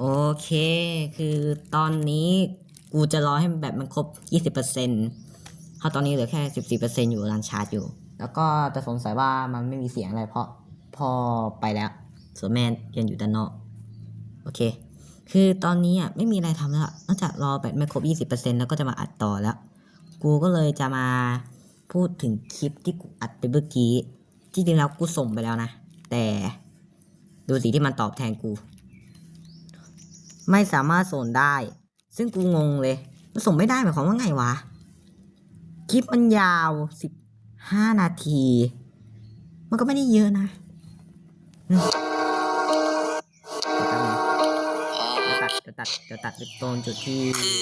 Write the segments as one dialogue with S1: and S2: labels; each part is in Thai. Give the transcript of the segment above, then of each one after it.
S1: โอเค คือตอนนี้กูจะรอให้แบบมันครบ 20%เพราะตอนนี้เหลือแค่ 14%อยู่รันชาร์จอยู่ แล้วก็จะสงสัยว่ามันไม่มีเสียงอะไรเพราะพอไปแล้ว ส่วนแม่ยังอยู่ด้านนอก โอเค คือตอนนี้อะไม่มีอะไรทำแล้วนอกจากรอแบตไม่ครบ 20%แล้วก็จะมาอัดต่อแล้ว กูก็เลยจะมาพูดถึงคลิปที่กูอัดไปเมื่อกี้ ที่จริงแล้วกูส่งไปแล้วนะ แต่ดูสิที่มันตอบแทนกู ไม่สามารถส่งได้ ซึ่งกูงงเลยมันส่งไม่ได้หมายความว่าไงวะ คลิปมันยาวสิบห้านาที มันก็ไม่ได้เยอะนะอืมเดี๋ยวตัดเดี๋ยวตัดเดี๋ยวตัดไปตรงจุดที่
S2: คือ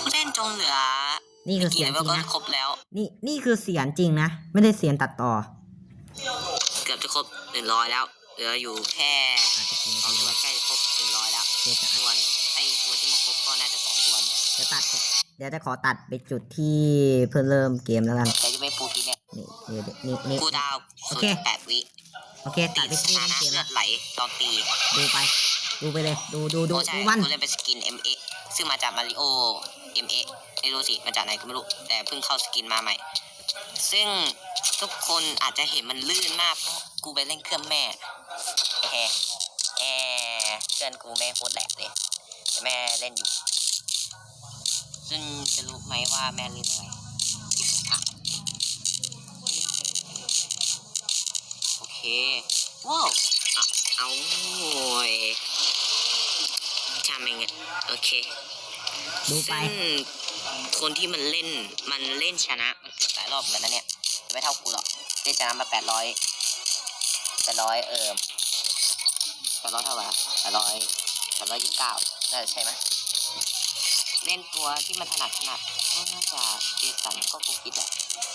S2: กูเล่นจนเหลือ
S1: นี่คือ
S2: กี่
S1: เสียง
S2: เล
S1: จ
S2: เวล
S1: ริง
S2: ก็
S1: นะ
S2: ครบแล้ว
S1: นี่นี่คือเสียงจริงนะ ไม่ได้เสียงตัดต่อ
S2: เกือบจะครบหนึ่งร้อยแล้ว เหลืออยู่แค่
S1: อาจจะกี่นา
S2: สอง
S1: ที
S2: ตัว
S1: แล้ว
S2: ใกล้ครบหนึ่งร้อยแล้ว
S1: เดี๋ยวจะอัด
S2: ส่วนไอ้ตัวที่มาครบก็น่าจะสองตัวเนี่ย
S1: เดี๋ยวตัด เดี๋ยวจะขอตัดไปจุดที่เพิ่งเริ่มเกมแล้วกัน
S2: แต่จะไม่ปูทีเนี่ย
S1: นี่นี่นี่นี่
S2: กูดาว
S1: โอ
S2: ศูน
S1: เค
S2: ย์แปดวิ
S1: โอเคตัดไป
S2: ส
S1: ที่
S2: ถา
S1: เริ่ม
S2: นะ
S1: เกม
S2: เลื
S1: แล้
S2: อ
S1: ว
S2: ดไหลตอนตี
S1: ดูไป ดูไปเลยดูดูดู
S2: โอ้ใช่
S1: ดูมัน
S2: กูเล่นเป็นสกิน MA ซึ่งมาจากมาริโอ MA ไม่รู้สิมาจากไหนก็ไม่รู้ แต่เพิ่งเข้าสกินมาใหม่ ซึ่งทุกคนอาจจะเห็นมันลื่นมากเพราะกูไปเล่นเครื่องแม่ แฮแอเพื่อนกูแม่งโคตรแหลกเลยแต่แม่เล่นอยู่ ซึ่งจะรู้ไหมว่าแม่เล่นอะไรที่สุดค่ะโอเค ว้าวเอาเอาโว้ยทำยังไงโอเค
S1: ดูไป
S2: ซึ่งคนที่มันเล่นมันเล่นชนะมันถึงหลายรอบเหมือนกันนะเนี่ย ไม่เท่ากูหรอกเล่นชนะมาแปดร้อย แปดร้อยเออแปดร้อยเท่าไหร่แปดร้อยแปดร้อยยี่สิบเก้าน่าจะใช่ไหมเล่นตัวที่มันถนัดถนัดก็น่าจะเจสันก็ปูกิดแหละ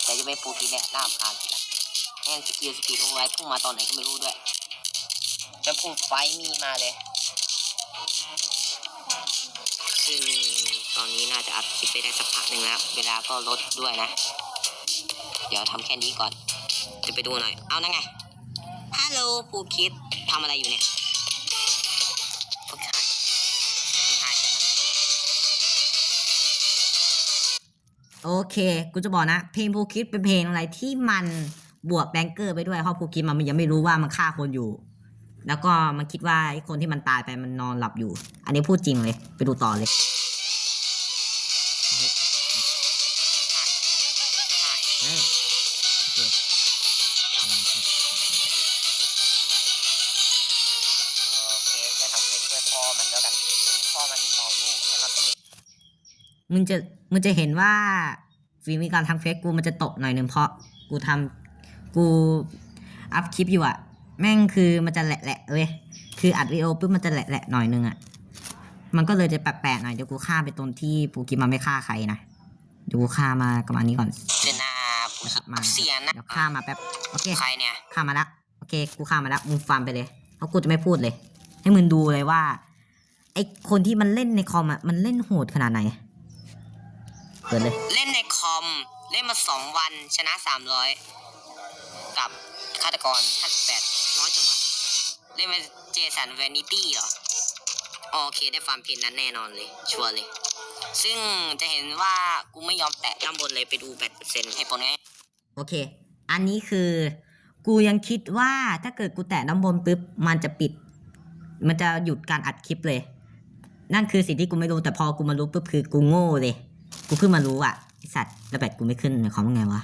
S2: แต่จะไม่ปูกิดเนี่ยน่ารำคาญสุดละแม่งสกิลสปีดโอไว้พุ่งมาตอนไหนก็ไม่รู้ด้วยจะพูดไฟมีมาเลยซึ่งตอนนี้น่าจะอัดคลิปไปได้สักพักหนึ่งแล้ว เวลาก็ลดด้วยนะ เดี๋ยวทำแค่นี้ก่อน จะไปดูหน่อย เอานั่นไงฮัล โลปูคิดทำอะไรอยู่เนี่ยโอเคใช่จากมัน
S1: โอเค กูจะบอกนะ เพลงภูคิดเป็นเพลงอะไรที่มันบวกแบงเกอร์ไปด้วยเพราะภูคิดมันยังไม่รู้ว่ามันฆ่าคนอยู่ แล้วก็มันคิดว่าไอ้คนที่มันตายไปมันนอนหลับอยู่ อันนี้พูดจริงเลย ไปดูต่อเล
S2: ย พ่อมันแล้วกันพ่อมันสอนลูกให้มันเป็นเด็ก
S1: มึงจะมึงจะเห็นว่าฝีมือการทำเฟซกูมันจะตกหน่อยหนึ่งเพราะกูทำกูอัพคลิปอยู่อะแม่งคือมันจะแหละๆเว้ยคืออัดวิดีโอปุ๊บมันจะแหละๆหน่อยนึงอะมันก็เลยจะแปลกๆหน่อยเดี๋ยวกูฆ่าไปตรงที่ปูกิมมันไม่ฆ่าใครนะเดี๋ยวกูฆ่ามาประมาณนี้ก่อน
S2: เจน่าปูคิด
S1: มา
S2: เสียนะ
S1: เดี๋ยวฆ่ามาแป๊บโอเค
S2: ใครเนี่ย
S1: ฆ่ามาแล้วโอเคกูฆ่ามาแล้วมึงฟังไปเลยเพราะกูจะไม่พูดเลย ให้มึงดูเลยว่า ไอคนที่มันเล่นในคอมอะมันเล่นโหดขนาดไหนเปิดเลย
S2: เล่นในคอม เล่นมาสองวันชนะสามร้อยกับฆาตกรห้าสิบแปดน้อยจังวะเล่นเป็นเจสันเวนิตี้เหรอโอเคได้ฟาร์มเพนนั้นแน่นอนเลย ชัวร์เลย ซึ่งจะเห็นว่ากูไม่ยอมแตะด้านบนเลยไปดูแบตเปอร์เซ็นต์ให้ปนไง
S1: โอเค อันนี้คือ กูยังคิดว่าถ้าเกิดกูแตะน้ำบนปุ๊บมันจะปิด มันจะหยุดการอัดคลิปเลย นั่นคือสิ่งที่กูไม่รู้แต่พอกูมารู้ปุ๊บคือกูโง่เลย กูเพิ่งมารู้อะไอสัตว์แล้วแบตกูไม่ขึ้นหมายความว่าไงวะ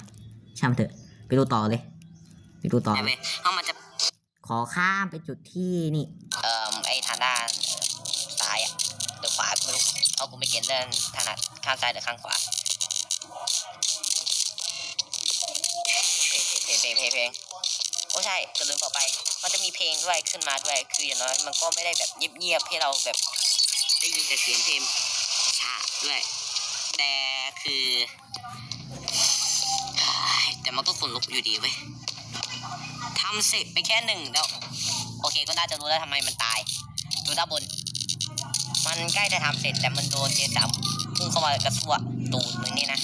S1: ช่างมันเถอะ ไปดูต่อเลย ไปดูต่อ
S2: ใช่ไหมเพราะมันจะ
S1: ขอข้ามไปจุดที่นี่
S2: เอ่อไอ้ทางด้านซ้ายอะหรือขวากูไม่รู้เพราะกูไม่เก่งเรื่องถนัดข้างซ้ายหรือข้างขวาเพลงเพลงเพลงเพลงเพลงโอ้ใช่จะลืมบอกไป มันจะมีเพลงด้วยขึ้นมาด้วย คืออย่างน้อยมันก็ไม่ได้แบบเงียบๆให้เราแบบได้ยินแต่เสียงเพลงฉาด้วย แต่คือแต่มันก็ขนลุกอยู่ดีเว้ยทำเสร็จไปแค่หนึ่งแล้ว โอเคก็น่าจะรู้แล้วทำไมมันตาย ดูด้านบน มันใกล้จะทำเสร็จแต่มันโดนเจสามพุ่งเข้ามากระซวกตูดมึงนี่นะ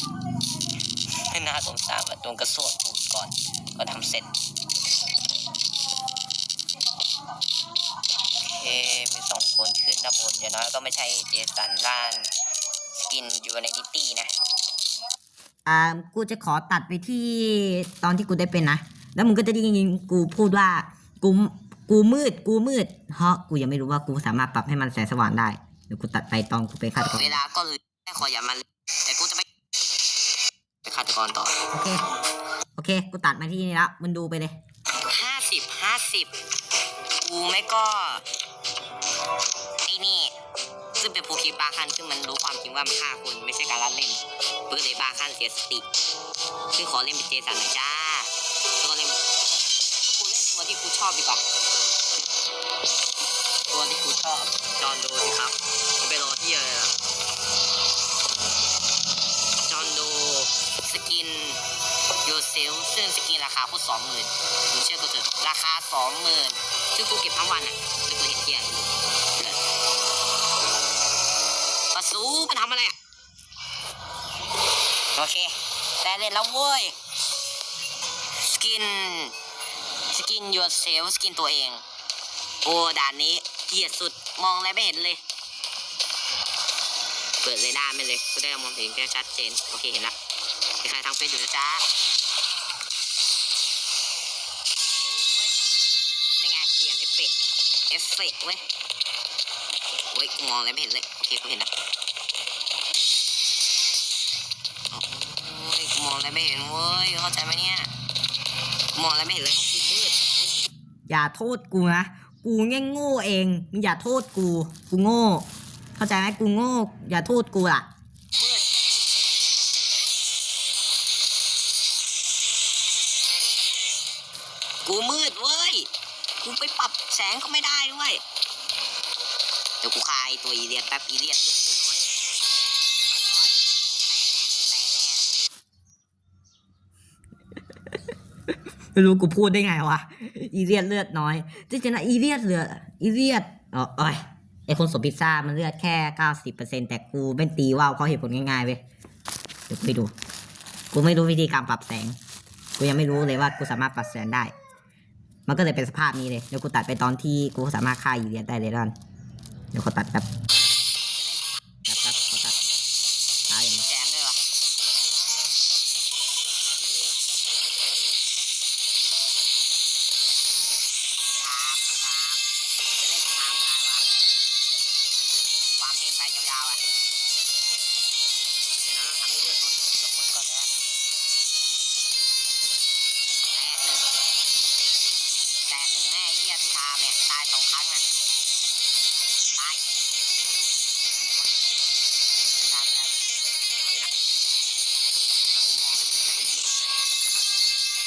S2: น่าสงสารมันโดนกระซวกตูดก่อน ก็ทำเสร็จ เคเคมีสองคนขึ้นด้านบนอย่างน้อยก็ไม่ใช่เจสันล่านสกินยูในดิตี้นะ
S1: อ่ากูจะขอตัดไปที่ตอนที่กูได้เป็นนะ แล้วมึงก็จะได้ยินกูพูดว่า กูกูมืดกูมืดเพราะกูยังไม่รู้ว่ากูสามารถปรับให้มันแสงสว่างได้เดี๋ยวกูตัดไปตอนกูเป็นฆาตกร
S2: เวลาก็เลยแค่ขออย่ามาเลยแต่กูจะไม่ไปฆาตกรต่อ
S1: โอเคโอเค กูตัดมาที่นี่แล้วมึงดูไปเลย
S2: ห้าสิบห้าสิบกู ไม่ก็ไอ้นี่ ซึ่งเป็นภูคิดบาคันซึ่งมันรู้ความจริงว่ามันฆ่าคนไม่ใช่การละเล่นเพื่อเลยบาคันเสียสติซึ่งขอเล่นเป็นเจสันหน่อยจ้าก็เล่นก็กูเล่นตัวที่กูชอบดีกว่าตัวที่กูชอบจอนดูสิครับจะไปรอที่อะไรล่ะจอนดูสกินโยเซลซึ่งสกินราคาโคตรสองหมื่นมึงเชื่อกูเถอะราคาสองหมื่น ซึ่งกูเก็บทั้งวันอะไม่เคยเห็นเทียนเลยปะซูมันทำอะไรอะ โอเคได้เล่นแล้วเว้ย สกิน สกิน yourself สกินตัวเอง โอ้ด่านนี้เกียดสุดมองอะไรไม่เห็นเลย เปิดเลยหน้าไม่เลยกูได้มองเห็นแค่ชัดเจน โอเคเห็นละมีใครทางเฟซอยู่นะจ๊ะ เอฟเฟกต์เว้ยเว้ยกูมองอะไรไม่เห็นเลย โอเคกูเห็นละโอ้ยกูมองอะไรไม่เห็นเว้ย เข้าใจไหมเนี่ยกูมองอะไรไม่เห็นเลยเพราะกูมืด
S1: อย่าโทษกูนะ กูแง่โง่เองมึงอย่าโทษกู กูโง่ เข้าใจไหมกูโง่ อย่าโทษกูล่ะ
S2: มืดกูมืดเว้ย กูไปปรับแสงก็ไม่ได้ด้วยเดี๋ยวกูคายตัวอีเลียดแป๊บอีเลียดเลือดน้อย
S1: ไม่รู้กูพูดได้ไงวะ อีเลียดเลือดน้อย จริงๆนะอีเลียดเลือดอีเลียดอ๋อโอ้ยไอคนสมพิซซ่ามันเลือดแค่เก้าสิบเปอร์เซ็นแต่กูเป็นตีว่าวเพราเหตุผลง่ายๆเว้ยเดี๋ยวกูไปดู กูไม่รู้วิธีการปรับแสง กูยังไม่รู้เลยว่ากูสามารถปรับแสงได้ มันก็เลยเป็นสภาพนี้เลยเดี๋ยวกูตัดไปตอนที่กูสามารถฆ่าอีเลียนได้เลยแล้วกันเดี๋ยวกูตัดแบบ ตาย
S2: สองครั้งอะตายตายตายเฮ้ยนะแล้วกูมองเลยมันเป็นมืด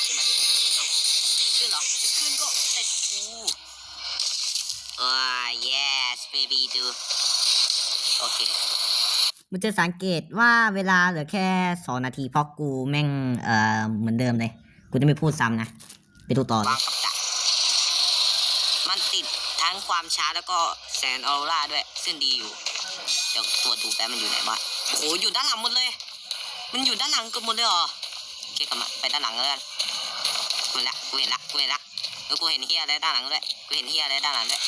S2: ขึ้นมาดิเอาขึ้นเหรอขึ้นก็เสร็จกูเออ yes baby do โอเค
S1: มึงจะสังเกตว่าเวลาเหลือแค่สองนาทีเพราะกูแม่งเอ่อเหมือนเดิมเลย กูจะไม่พูดซ้ำนะ ไปดูต่อเล
S2: ย มันติดทั้งความช้าแล้วก็แสงออโรราด้วยซึ่งดีอยู่ เดี๋ยวตรวจดูแป๊บมันอยู่ไหนวะโหอยู่ด้านหลังหมดเลย มันอยู่ด้านหลังกันหมดเลยเหรอโอเคกลับมาไปด้านหลังแล้วกันกูเห็นละกูเห็นละกูเห็นละแล้วกูเห็นเฮียอะไรด้านหลังด้วยกูเห็นเฮียอะไรด้านหลังด้วย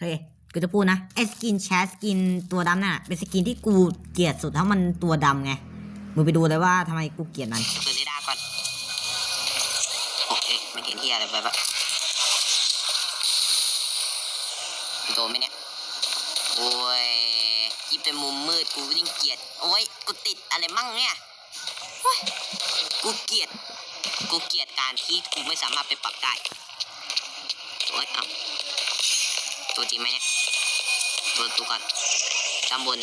S2: เฮ้ย
S1: กูจะพูดนะไอสกินแชสกินตัวดำน่ะเป็นสกินที่กูเกลียดสุดเพราะมันตัวดำไงมึงไปดูเลยว่าทำไมกูเกลียดมัน
S2: เปิดเรดาร์ก่อนโอเคมันเห็นเที่อะไรไปปะโดนไหมเนี่ยโอ้ยยี่เป็นมุมมืดกูยิ่งเกลียดโอ้ยกูติดอะไรมั่งเนี่ยโอ้ยกูเกลียดกูเกลียดการที่กูไม่สามารถไปปรับได้โอ้ยเอ้า ตัวจริงไหมเนี่ยตัวตัวก่อนด้านบน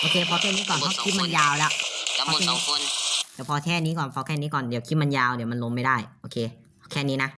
S1: โอเคพอแค่นี้ก่อนเพราะคลิปมันยาวแล้ว
S2: ด้านบนสองคน
S1: เดี๋ยวพอแค่นี้ก่อนพอแค่นี้ก่อนเดี๋ยวคลิปมันยาวเดี๋ยวมันลงไม่ได้ โอเค แค่นี้นะ